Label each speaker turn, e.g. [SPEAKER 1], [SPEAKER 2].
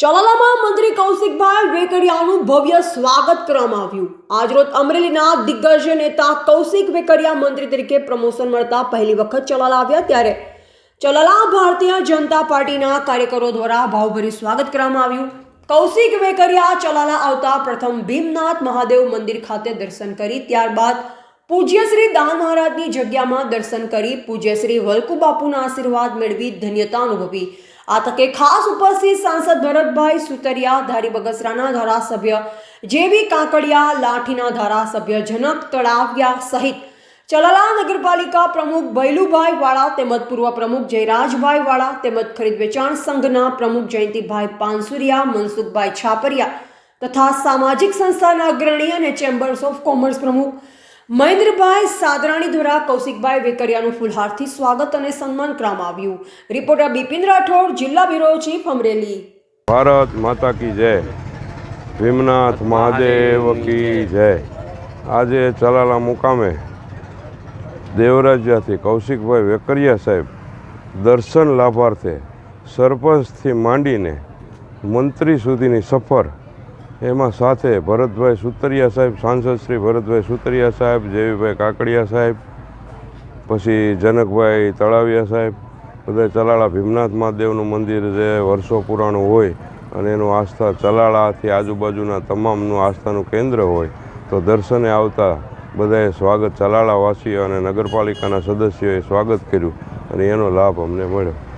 [SPEAKER 1] ચલાલામાં મંત્રી કૌશિકભાઈ વેકરિયાનું ભવ્ય સ્વાગત કરવામાં આવ્યું. આજરોજ અમરેલીના દિગ્ગજ નેતા કૌશિક વેકરિયા મંત્રી તરીકે પ્રમોશન મળતા પહેલી વખત ચલાલા આવ્યા ત્યારે ચલાલા ભારતીય જનતા પાર્ટીના કાર્યકરો દ્વારા ભાવભરી સ્વાગત કરવામાં આવ્યું. કૌશિક વેકરિયા ચલાલા આવતા પ્રથમ ભીમનાથ મહાદેવ મંદિર ખાતે દર્શન કરી, ત્યારબાદ પૂજ્ય શ્રી દાન મહારાજની જગ્યામાં દર્શન કરી પૂજ્ય શ્રી વલ્કુ બાપુના આશીર્વાદ મેળવી ધન્યતા અનુભવી. આ તકે ખાસ ઉપસ્થિત સાંસદ ભરતભાઈ સુતરિયા, ધારી બગસરાના ધારાસભ્ય જેવી કાંકડિયા, લાઠીના ધારાસભ્ય જનક તળાવિયા સહિત ચલાલા નગરપાલિકા પ્રમુખ ભૈલુભાઈ વાળા તેમજ પૂર્વ પ્રમુખ જયરાજભાઈ વાળા તેમજ ખરીદ વેચાણ સંઘના પ્રમુખ જયંતિભાઈ પાનસુરિયા, મનસુખભાઈ છાપરિયા તથા સામાજિક સંસ્થાના અગ્રણી અને ચેમ્બર્સ ઓફ કોમર્સ પ્રમુખ મહેન્દ્રભાઈ સાદરાણી દ્વારા કૌશિકભાઈ વેકરિયાનું ફૂલહારથી સ્વાગત અને સન્માન કરવામાં આવ્યું. રિપોર્ટર બિપિન રાઠોડ, જિલ્લા બ્યુરો ચીફ અમરેલી.
[SPEAKER 2] ભારત માતા કી જય. ભીમનાથ મહાદેવ કી જય. આજે ચલાલા મુકામે દેવરાજ્યાથી કૌશિકભાઈ વેકરિયા સાહેબ દર્શન લાભાર્થે સરપંચથી માંડીને મંત્રી સુધીની સફર એમાં સાથે ભરતભાઈ સુતરિયા સાહેબ, સાંસદ શ્રી ભરતભાઈ સુતરિયા સાહેબ, જેવીભાઈ કાકડિયા સાહેબ, પછી જનકભાઈ તળાવિયા સાહેબ, બધા ચલાળા ભીમનાથ મહાદેવનું મંદિર જે વર્ષો પુરાણું હોય અને એનું આસ્થા ચલાળાથી આજુબાજુના તમામનું આસ્થાનું કેન્દ્ર હોય, તો દર્શને આવતા બધાએ સ્વાગત ચલાળાવાસીઓ અને નગરપાલિકાના સદસ્યોએ સ્વાગત કર્યું અને એનો લાભ અમને મળ્યો.